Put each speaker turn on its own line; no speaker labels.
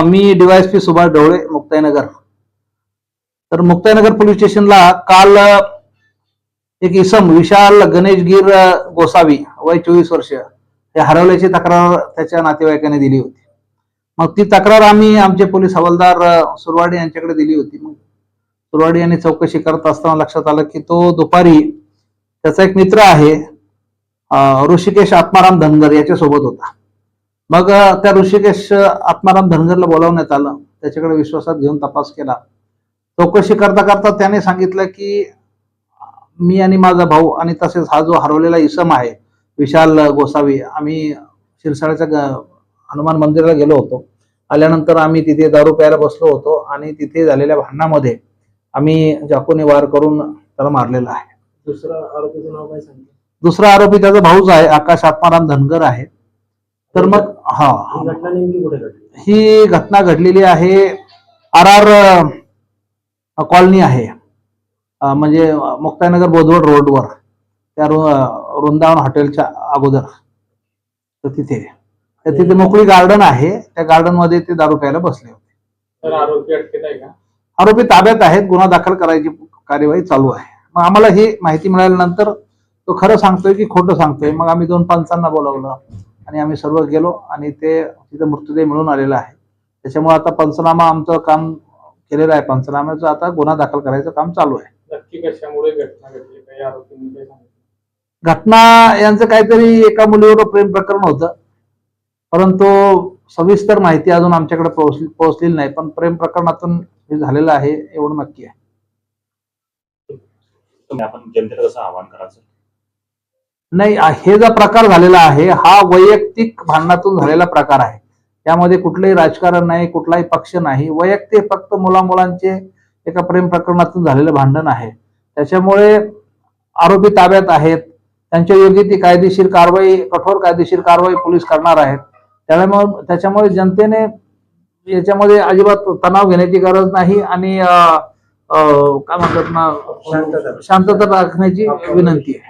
अ, मी डीवायएसपी सुभाष ढवळे मुक्ताईनगर. तर मुक्ताईनगर पोलीस स्टेशनला काल एक इसम विशाल गणेशगीर गोसावी वय चोवीस वर्ष हे हरवल्याची तक्रार त्याच्या नातेवाईकाने दिली होती. मग ती तक्रार आम्ही आमचे पोलीस हवालदार सुरवाडे सुरवाडी यांच्याकडे दिली होती. मग सुरवाडी यांनी चौकशी करत असताना लक्षात आलं की तो दुपारी त्याचा एक मित्र आहे ऋषिकेश आत्माराम धनगर याच्यासोबत होता. मग त्या ऋषिकेश आत्माराम धनगरला बोलावण्यात आलं. त्याच्याकडे विश्वासात घेऊन तपास केला. चौकशी करता करता त्याने सांगितलं की मी आणि माझा भाऊ आणि तसेच हा जो हरवलेला इसम आहे विशाल गोसावी आम्ही शिरसाळ्याच्या हनुमान मंदिराला गेलो होतो. आल्यानंतर आम्ही तिथे दारू प्यायला बसलो होतो आणि तिथे झालेल्या भांडणामध्ये आम्ही जाकोने वार करून त्याला मारलेला आहे.
दुसरा आरोपीचं नाव काय सांगते
दुसरा आरोपी त्याचा भाऊच आहे आकाश आत्माराम धनगर आहे. तर मग हा.
ही घटना नेमकी कुठे घडली?
ही घटना घडलेली आहे आर आर कॉलनी आहे. अ, म्हणजे मुक्ताईनगर बोधवड रोडवर त्या वृंदावन हॉटेलच्या अगोदर. तर तिथे. तर तिथे मोकळी गार्डन आहे. त्या गार्डनमध्ये ते दारू प्यायला बसले होते.
तर आरोपी अटकेत आहे का?
आरोपी ताब्यात आहेत. गुन्हा दाखल करायची कार्यवाही चालू आहे. मग आम्हाला ही माहिती मिळाल्यानंतर तो खरं सांगतोय की खोटं सांगतोय? मग आम्ही दोन पंचांना बोलावलं. आणि आम्ही सर्व गेलो आणि ते तिथं मृतदेह मिळून आलेला आहे. त्याच्यामुळे आता पंचनामा आमचं काम केलेलं आहे. पंचनाम्याचं आता गुन्हा दाखल करायचं काम चालू आहे.
नक्की कशामुळे घटना घडली? काही आरोपींनी काय सांगितलं?
घटना यांचं काहीतरी एका मुलीवर प्रेम प्रकरण होतं. परंतु सविस्तर माहिती अजून आमच्याकडे पोहोचली पोहोचलेली नाही. पण प्रेम प्रकरणातून हे झालेलं आहे एवढं नक्की आहे.
आपण जनतेला कसं आवाहन करायचं
नाही हे जो प्रकार झालेला आहे हा वैयक्तिक भांडणातून झालेला प्रकार आहे. त्यामध्ये कुठलंही राजकारण नाही कुठलाही पक्ष नाही. वैयक्तिक फक्त मुला मुलांचे एका प्रेम प्रकरणातून झालेलं भांडण आहे. त्याच्यामुळे आरोपी ताब्यात आहेत. त्यांच्या योग्य ती कायदेशीर कारवाई कठोर कायदेशीर कारवाई पोलीस करणार आहेत. त्यामुळे त्याच्यामुळे जनतेने याच्यामध्ये अजिबात तणाव घेण्याची गरज नाही आणि काय म्हणतात ना. शांतता. राखण्याची विनंती आहे.